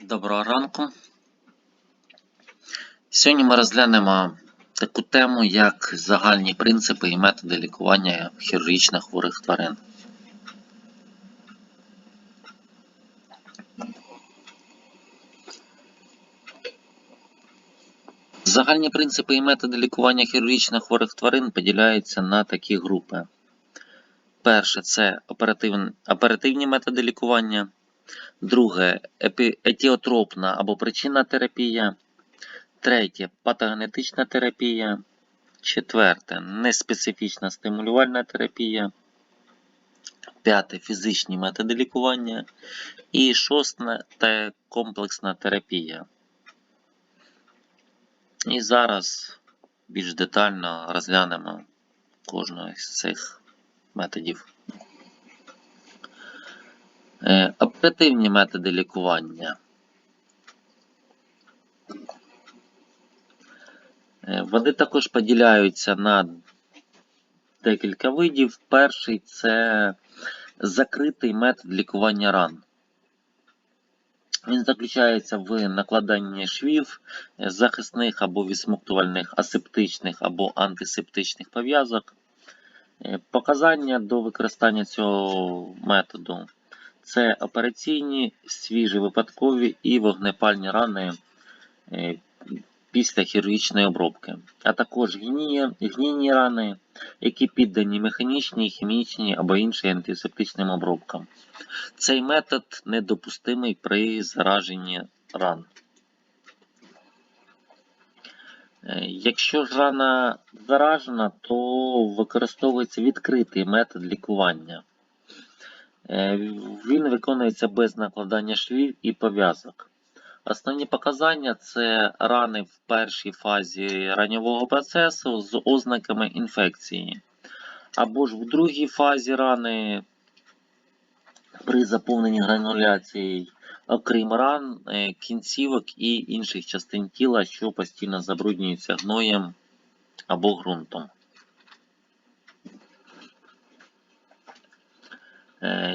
Доброго ранку. Сьогодні ми розглянемо таку тему, як загальні принципи і методи лікування хірургічно хворих тварин. Загальні принципи і методи лікування хірургічно хворих тварин поділяються на такі групи. Перше це оперативні методи лікування. Друге етіотропна або причинна терапія. Третє патогенетична терапія. Четверте неспецифічна стимулювальна терапія. П'яте фізичні методи лікування. І шосте те комплексна терапія. І зараз більш детально розглянемо кожного з цих методів. Е, Оперативні методи лікування. Е, Вони також поділяються на декілька видів. Перший це закритий метод лікування ран. Він заключається в накладанні швів, е, захисних або відсмоктувальних асептичних або антисептичних пов'язок. Показання до використання цього методу це операційні, свіжі випадкові і вогнепальні рани е, після хірургічної обробки, а також гнійні, гнійні рани, які піддані механічній, хімічній або іншим антисептичним обробкам. Цей метод недопустимий при зараженні ран. Е, Якщо ж рана заражена, то використовується відкритий метод лікування. Е, Він виконується без накладання швів і пов'язок. Основні показання це рани в першій фазі ранньового процесу з ознаками інфекції, або ж в другій фазі рани при заповненні грануляції, окрім ран, е, кінцівок і інших частин тіла, що постійно забруднюються гноєм або ґрунтом.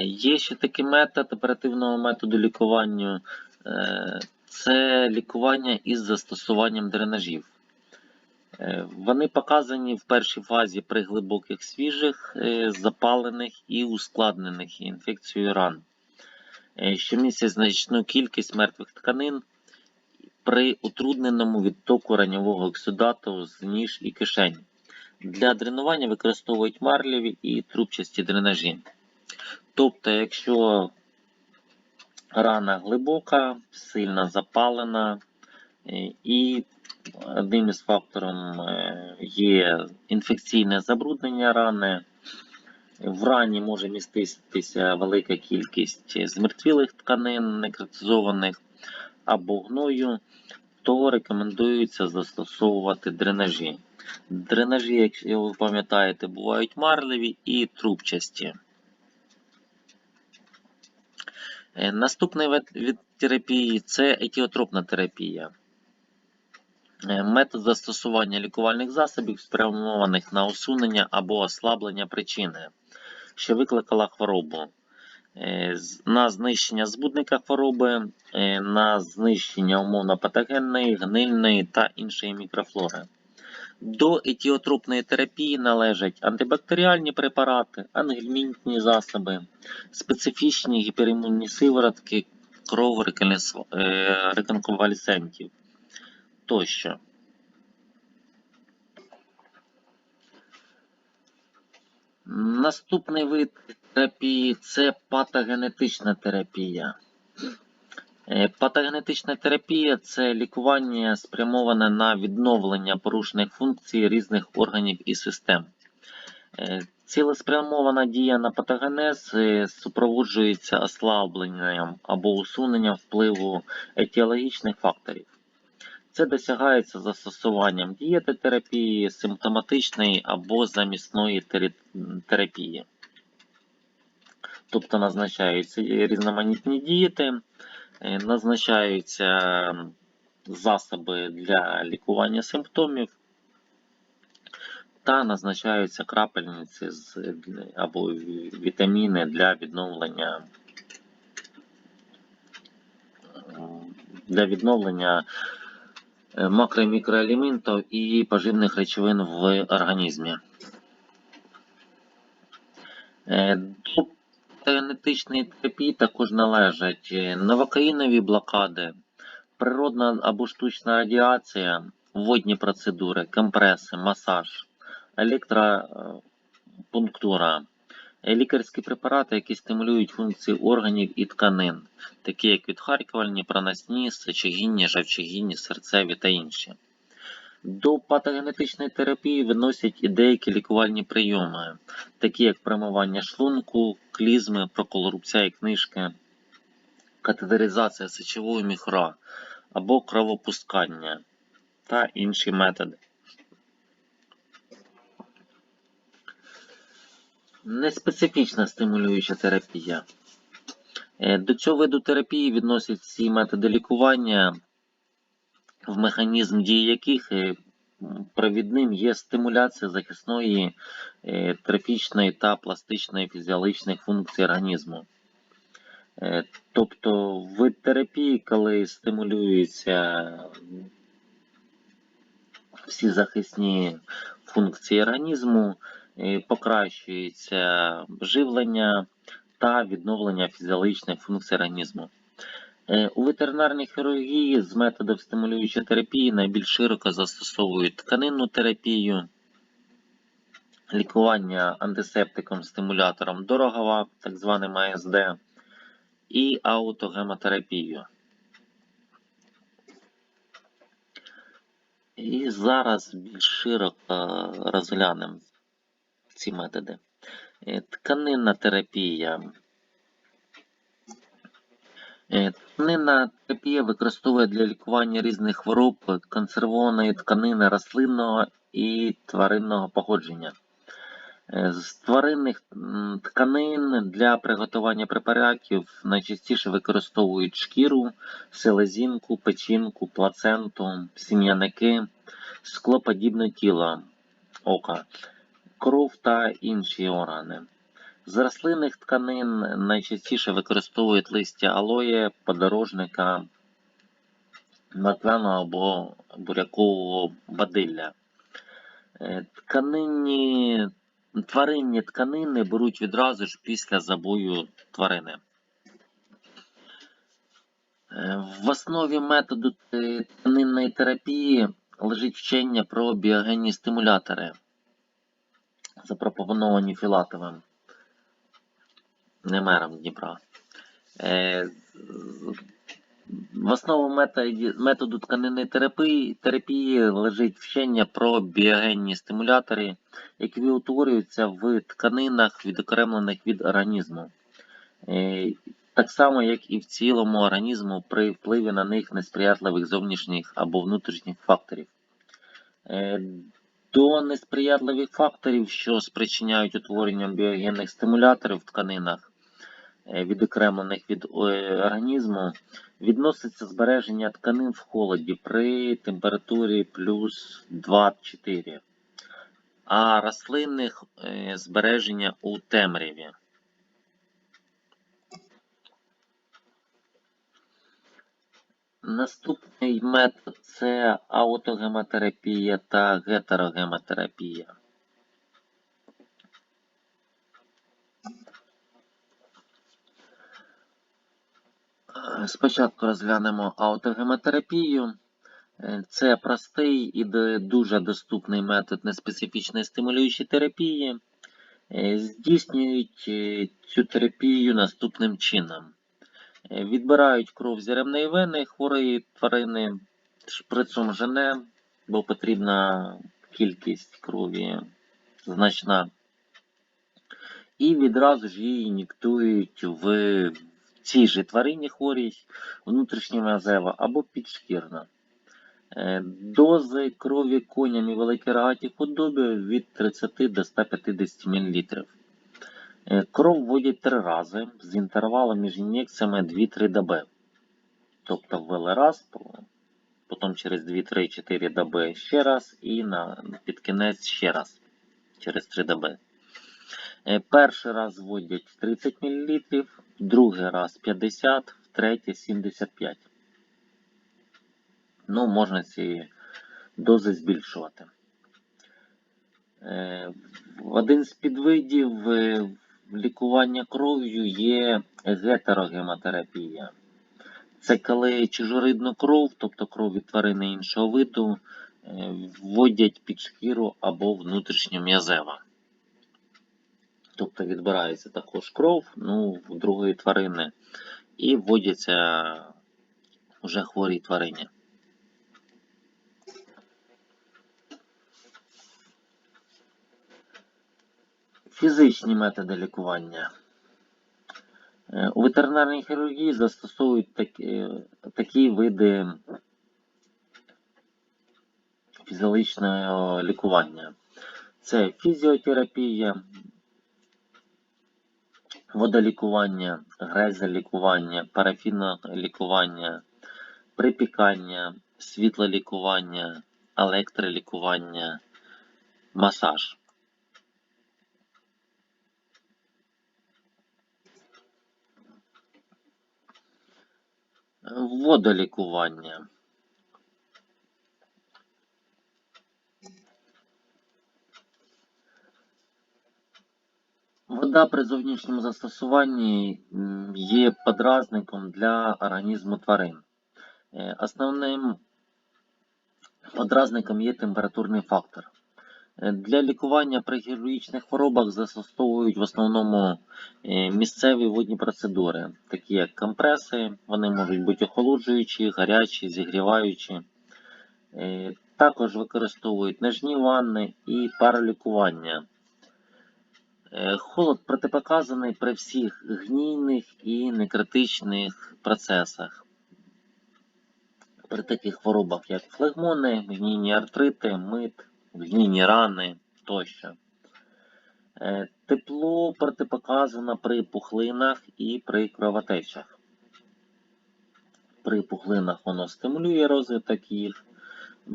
Є ще такий метод оперативного методу лікування. е, Це лікування із застосуванням дренажів. Е, Вони показані в першій фазі при глибоких свіжих, е, запалених і ускладнених інфекцією ран, е, що містять значну кількість мертвих тканин при утрудненому відтоку раньового оксидату з ніж і кишень. Для дренування використовують марлеві і трубчасті дренажі. Тобто, якщо рана глибока, сильно запалена, е, і одним із факторів е, є інфекційне забруднення рани, в рані може міститися велика кількість змертвілих тканин, некротизованих або гною, то рекомендується застосовувати дренажі. Дренажі, якщо ви пам'ятаєте, бувають марлеві і трубчасті. Е, Наступний вид від терапії це етіотропна терапія. Е, Метод застосування лікувальних засобів, спрямованих на усунення або ослаблення причини, що викликала хворобу, Е, на знищення збудника хвороби, е, на знищення умовно патогенної, гнильної та іншої мікрофлори. До етіотропної терапії належать антибактеріальні препарати, ангельмінтні засоби, специфічні гіперімунні сиворотки, кров реконес- е, реконвалесцентів тощо. Наступний вид терапії це патогенетична терапія. Е, Патогенетична терапія це лікування спрямоване на відновлення порушених функцій різних органів і систем. Е, Цілеспрямована дія на патогенез е, супроводжується ослабленням або усуненням впливу етіологічних факторів. Це досягається застосуванням дієтотерапії, симптоматичної або замісної терапії. Тобто назначаються різноманітні дієти, назначаються засоби для лікування симптомів та назначаються крапельниці з, або вітаміни для відновлення для відновлення е, макро- і мікроелементів і поживних речовин в організмі. Е, терапії також належать е, новокаїнові блокади, природна або штучна радіація, водні процедури, компреси, масаж, електропунктура, лікарські препарати, які стимулюють функції органів і тканин, такі як відхаркувальні, проносні, сечогінні, жовчогінні, серцеві та інші. До патогенетичної терапії виносять і деякі лікувальні прийоми, такі як промивання шлунку, клізми, прокол рубця і книжки, катетеризація сечового міхура або кровопускання та інші методи. Неспецифічна стимулююча терапія. Е, До цього виду терапії відносять всі методи лікування, в механізм дії яких е, провідним є стимуляція захисної, е, трофічної та пластичної фізіологічних функцій організму. Е, Тобто вид терапії, коли стимулюються всі захисні функції організму, покращується живлення та відновлення фізіологічних функцій організму. Е, У ветеринарній хірургії з методів стимулюючої терапії найбільш широко застосовують тканинну терапію, лікування антисептиком стимулятором дорогова, так званим АСД, і аутогемотерапію. І зараз більш широко розглянемо ці методи. Е, Тканинна терапія. Е, Тканинна терапія використовує для лікування різних хвороб консервованої тканини рослинного і тваринного походження. Е, З тваринних тканин для приготування препаратів найчастіше використовують шкіру, селезінку, печінку, плаценту, сім'яники, склоподібне тіло ока, кров та інші органи. З рослинних тканин найчастіше використовують листя алоє, подорожника, морквяного або бурякового бадилля. Е, Тканинні, тваринні тканини беруть відразу ж після забою тварини. Е, В основі методу тканинної терапії лежить вчення про біогенні стимулятори, запропоновані Філатовим, не мером Дніпра. Е, В основу методу тканинної терапії, терапії лежить вчення про біогенні стимулятори, які утворюються в тканинах, відокремлених від організму. Е, Так само, як і в цілому організму при впливі на них несприятливих зовнішніх або внутрішніх факторів. Е, До несприятливих факторів, що спричиняють утворення біогенних стимуляторів в тканинах, відокремлених від е, організму, відноситься збереження тканин в холоді при температурі плюс 2-4, а рослинних е, збереження у темряві. Наступний метод це аутогемотерапія та гетерогемотерапія. Спочатку розглянемо аутогемотерапію. Е, Це простий і дуже доступний метод неспецифічної стимулюючої терапії. Е, Здійснюють е, цю терапію наступним чином. Відбирають кров з яремної вени хворої тварини, шприцом жене, бо потрібна кількість крові значна. І відразу ж її інjектують в цій же тварині хворій, внутрішньомазева або підшкірна. Е, Дози крові коням і великій рогатій худобі від 30 до 150 мл. Е, Кров вводять три рази з інтервалом між ін'єкціями 2-3 доби. Тобто ввели раз, потім через 2-3-4 доби ще раз і на, під кінець ще раз через 3 доби. Е, Перший раз вводять 30 мл, другий раз 50, втретє 75. ну, можна ці дози збільшувати. Е, Один з підвидів е, лікування кров'ю є гетерогемотерапія. Це коли чужоридну кров, тобто кров від тварини іншого виду, вводять під шкіру або внутрішньом'язева. Тобто відбирається також кров ну, в другої тварини і вводяться вже хворій тварині. Фізичні методи лікування. Е, У ветеринарній хірургії застосовують такі, такі види фізіологічного лікування. Це фізіотерапія, водолікування, грезелікування, парафінолікування, припікання, світлолікування, електролікування, масаж. Водолікування. Вода при зовнішньому застосуванні є подразником для організму тварин. Е, Основним подразником є температурний фактор. Е, Для лікування при хірургічних хворобах застосовують в основному е, місцеві водні процедури, такі як компреси, вони можуть бути охолоджуючі, гарячі, зігріваючі. Також використовують нежні ванни і паралікування. Е, Холод протипоказаний при всіх гнійних і некритичних процесах. При таких хворобах, як флегмони, гнійні артрити, мит, гнійні рани тощо. Е, Тепло протипоказано при пухлинах і при кровотечах. При пухлинах воно стимулює розвиток їх,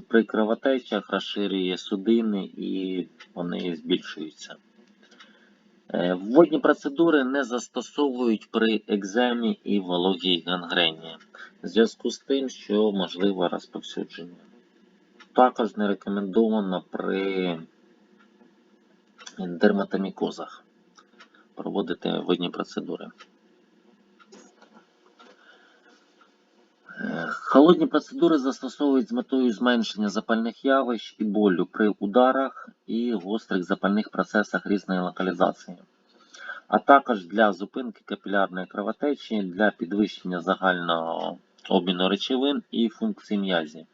при кровотечах розширює судини і вони збільшуються. Е, Водні процедури не застосовують при екземі і вологій гангрені в зв'язку з тим, що можливе розповсюдження. Також не рекомендовано при дерматомікозах проводити водні процедури. Холодні процедури застосовують з метою зменшення запальних явищ і болю при ударах і гострих запальних процесах різної локалізації, а також для зупинки капілярної кровотечі, для підвищення загального обміну речовин і функцій м'язів.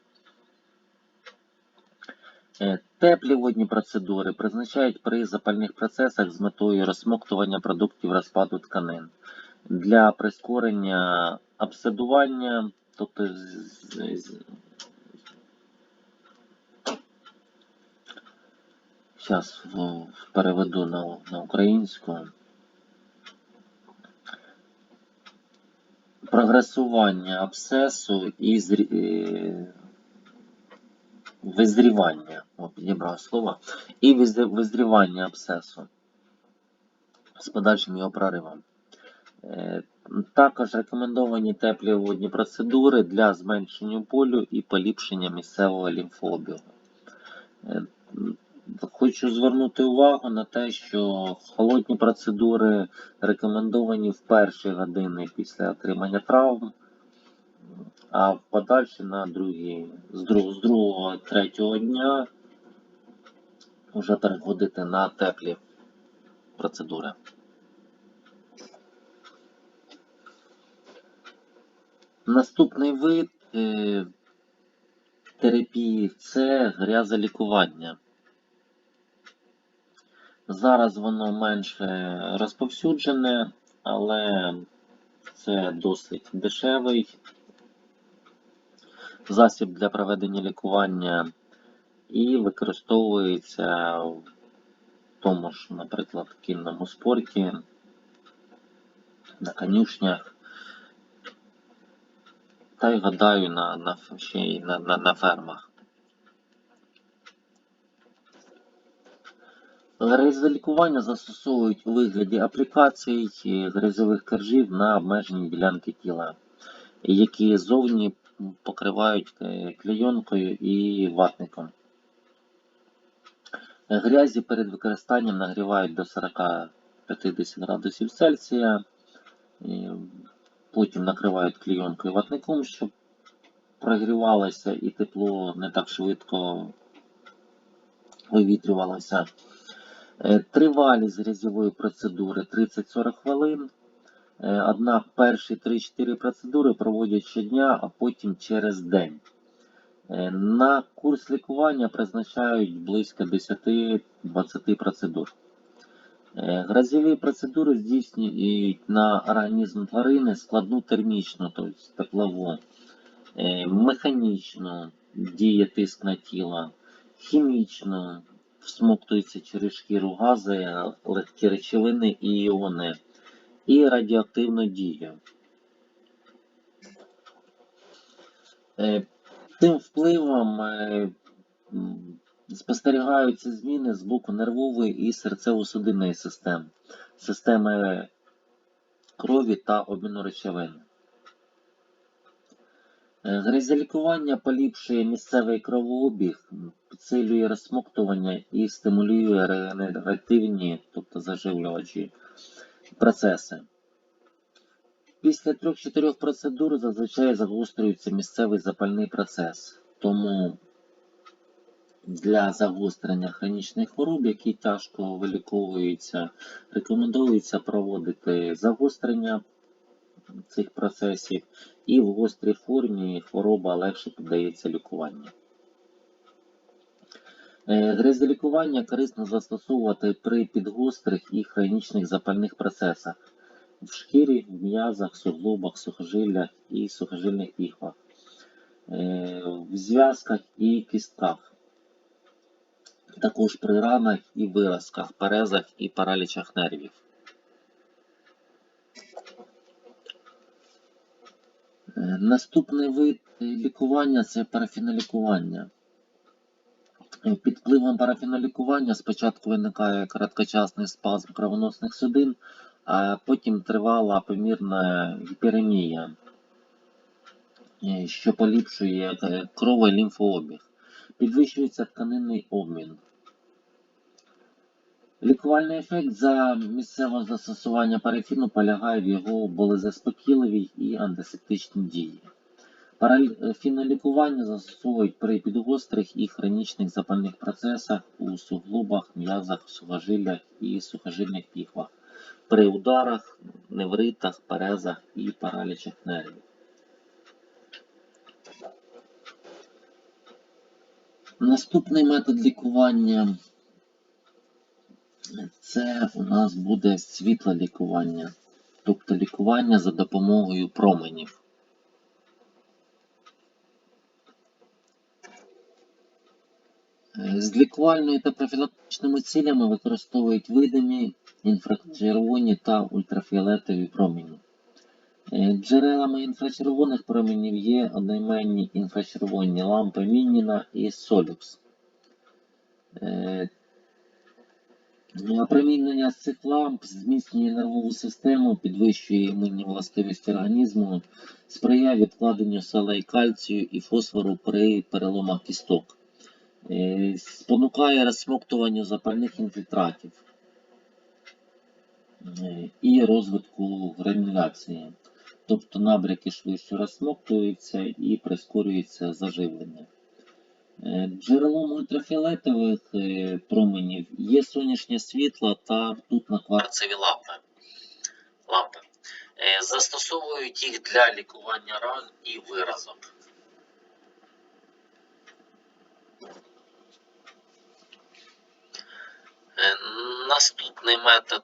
Е, Теплі водні процедури призначають при запальних процесах з метою розсмоктування продуктів розпаду тканин для прискорення обседування, тобто Зараз переведу на, на українську. Прогресування абсцесу і зрі... е, визрівання. О, підібрав слово. І визрівання абсцесу з подальшим його проривом. Також рекомендовані теплі водні процедури для зменшення болю і поліпшення місцевого лімфообігу. Е, Хочу звернути увагу на те, що холодні процедури рекомендовані в перші години після отримання травм, а в подальші на другі, з друг- з другого, третього дня вже переходити на теплі процедури. Наступний вид е, терапії це грязолікування. Зараз воно менше розповсюджене, але це досить дешевий засіб для проведення лікування і використовується в тому ж, наприклад, в кінному спорті, на конюшнях. Та й гадаю на, на, ще й на, на, на фермах. Гризолікування застосовують у вигляді аплікацій гризових коржів на обмежені ділянки тіла, які зовні покривають е, клейонкою і ватником. Грязі перед використанням нагрівають до 40-50 градусів Цельсія. Потім накривають клейонкою і ватником, щоб прогрівалося і тепло не так швидко вивітрювалося. Е, Тривалість грязьової процедури 30-40 хвилин. Е, Однак перші 3-4 процедури проводять щодня, а потім через день. Е, На курс лікування призначають близько 10-20 процедур. Е, Грозові процедури здійснюють на організм тварини складну термічну, тобто теплову, е, механічну діє тиск на тіло, хімічну всмоктуються через шкіру гази, легкі речовини і іони, і радіоактивну дію. Е, Тим впливом е, спостерігаються зміни з боку нервової і серцево-судинної систем, системи крові та обміну речовин. Е, Грязелікування поліпшує місцевий кровообіг, підсилює розсмоктування і стимулює регенеративні, тобто заживлювачі процеси. Після 3-4 процедур зазвичай загострюється місцевий запальний процес. Тому для загострення хронічних хвороб, які тяжко виліковуються, рекомендується проводити загострення цих процесів, і в гострій формі хвороба легше піддається лікуванню. Е, Грязелікування корисно застосовувати при підгострих і хронічних запальних процесах в шкірі, в м'язах, суглобах, сухожиллях і сухожильних іхвах, е, в зв'язках і кістках, також при ранах і виразках, перезах і паралічах нервів. Е, Наступний вид лікування це парафінолікування. Е, Під впливом парафінолікування спочатку виникає короткочасний спазм кровоносних судин, а потім тривала помірна гіперемія, е, що поліпшує і лімфообіг. Підвищується тканинний обмін. Лікувальний ефект за місцевого застосування парафіну полягає в його болезаспокійливій і антисептичній дії. Парафінолікування застосовують при підгострих і хронічних запальних процесах у суглобах, м'язах, сухожиллях і сухожильних іхвах, при ударах, невритах, перезах і паралічах нервів. Наступний метод лікування це у нас буде світлолікування, тобто лікування за допомогою променів. З лікувальною та профілактичними цілями використовують видимі, інфрачервоні та ультрафіолетові промені. Е, Джерелами інфрачервоних променів є одноіменні інфрачервоні лампи Мініна і Солюкс. Е, Опромінення з цих ламп зміцнює нервову систему, підвищує імунні властивості організму, сприяє відкладенню солей кальцію і фосфору при переломах кісток, Е, спонукає розсмоктуванню запальних інфільтратів і розвитку грануляції. Тобто набряки швидше розсмоктуються і прискорюється заживлення. Е, Джерелом ультрафіолетових е, променів є сонячне світло та ртутно-кварцеві лампи. лампи. Е, Застосовують їх для лікування ран і виразок. Наступний метод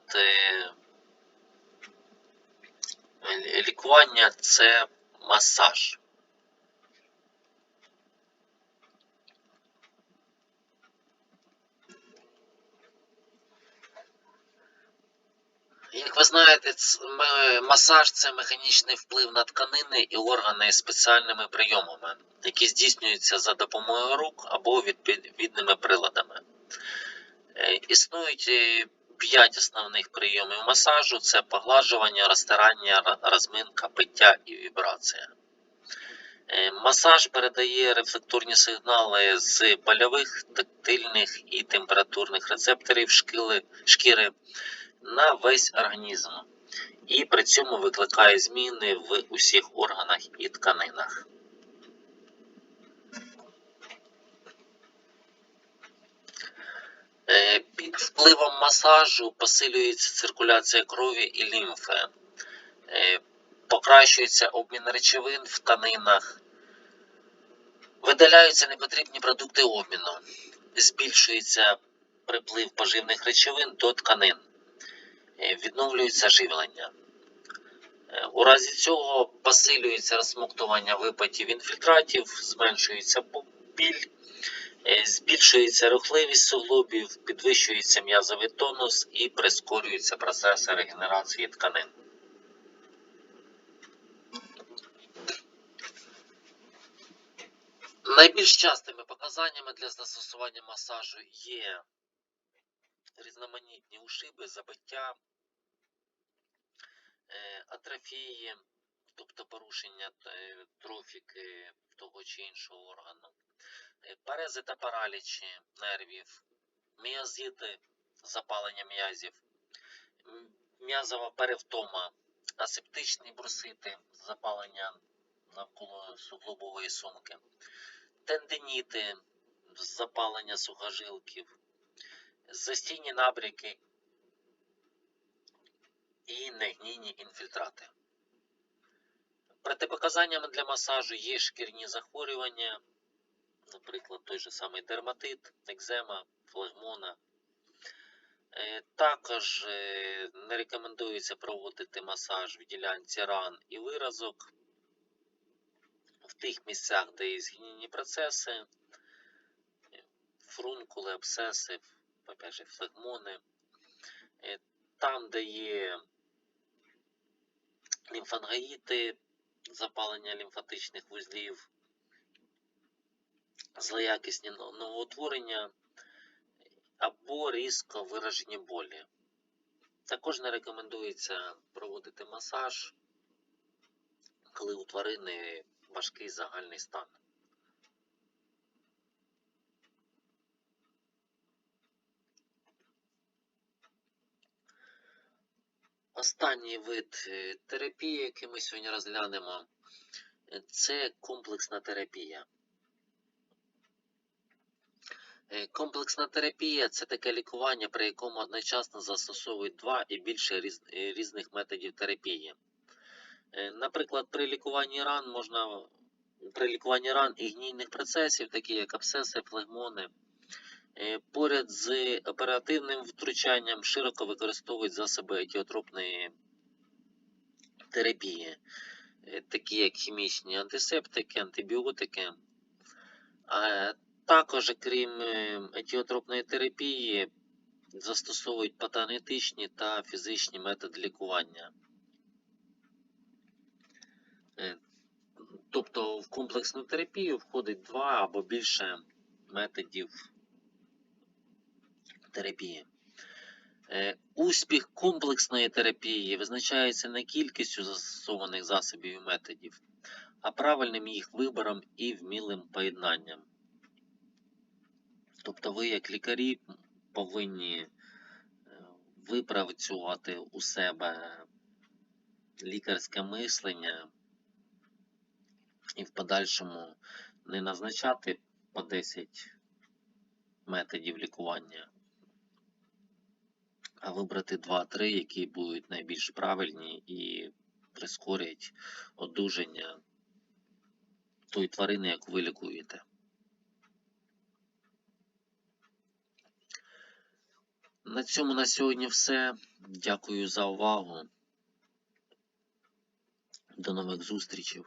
лікування це масаж. Як ви знаєте, масаж це механічний вплив на тканини і органи спеціальними прийомами, які здійснюються за допомогою рук або відповідними приладами. Е, Існують е, п'ять основних прийомів масажу: це поглажування, розтирання, розминка, пиття і вібрація. Е, Масаж передає рефлекторні сигнали з больових, тактильних і температурних рецепторів шкіри, шкіри на весь організм і при цьому викликає зміни в усіх органах і тканинах. Під впливом масажу посилюється циркуляція крові і лімфи, Е, покращується обмін речовин в тканинах, видаляються непотрібні продукти обміну, збільшується приплив поживних речовин до тканин, Е, відновлюється живлення. Е, У разі цього посилюється розсмоктування випадів інфільтратів, зменшується біль, е, збільшується рухливість суглобів, підвищується м'язовий тонус і прискорюються процеси регенерації тканин. Найбільш частими показаннями для застосування масажу є різноманітні ушиби, забиття, е, атрофії, тобто порушення е, трофіки того чи іншого органу, е, парези та паралічі нервів, міозити, запалення м'язів, м'язова перевтома, асептичні брусити, запалення навколо суглобової сумки, тендиніти, запалення сухожилків, застійні набряки і негнійні інфільтрати. Протипоказаннями для масажу є шкірні захворювання, наприклад, той же самий дерматит, екзема, флегмона. Е, Також е, не рекомендується проводити масаж в ділянці ран і виразок в тих місцях, де є згнійні процеси, фрункули, абсцеси, опять же, флегмони. Е, Там, де є лімфангоїти, запалення лімфатичних вузлів, злоякісні новоутворення або різко виражені болі. Також не рекомендується проводити масаж, коли у тварини важкий загальний стан. Останній вид е, терапії, який ми сьогодні розглянемо, це комплексна терапія. Е, Комплексна терапія це таке лікування, при якому одночасно застосовують два і більше е, різних методів терапії. Е, Наприклад, при лікуванні ран можна при лікуванні ран і гнійних процесів, такі як абсцеси, флегмони, поряд з оперативним втручанням широко використовують засоби етіотропної терапії, такі як хімічні антисептики, антибіотики. Також, крім е, етіотропної терапії, застосовують патогенетичні та фізичні методи лікування. Е, Тобто в комплексну терапію входить два або більше методів терапії. Е, Успіх комплексної терапії визначається не кількістю застосованих засобів і методів, а правильним їх вибором і вмілим поєднанням. Тобто ви, як лікарі, повинні е, випрацювати у себе лікарське мислення і в подальшому не назначати по 10 методів лікування, а вибрати 2-3, які будуть найбільш правильні і прискорять одужання тої тварини, яку ви лікуєте. На цьому на сьогодні все. Дякую за увагу. До нових зустрічей.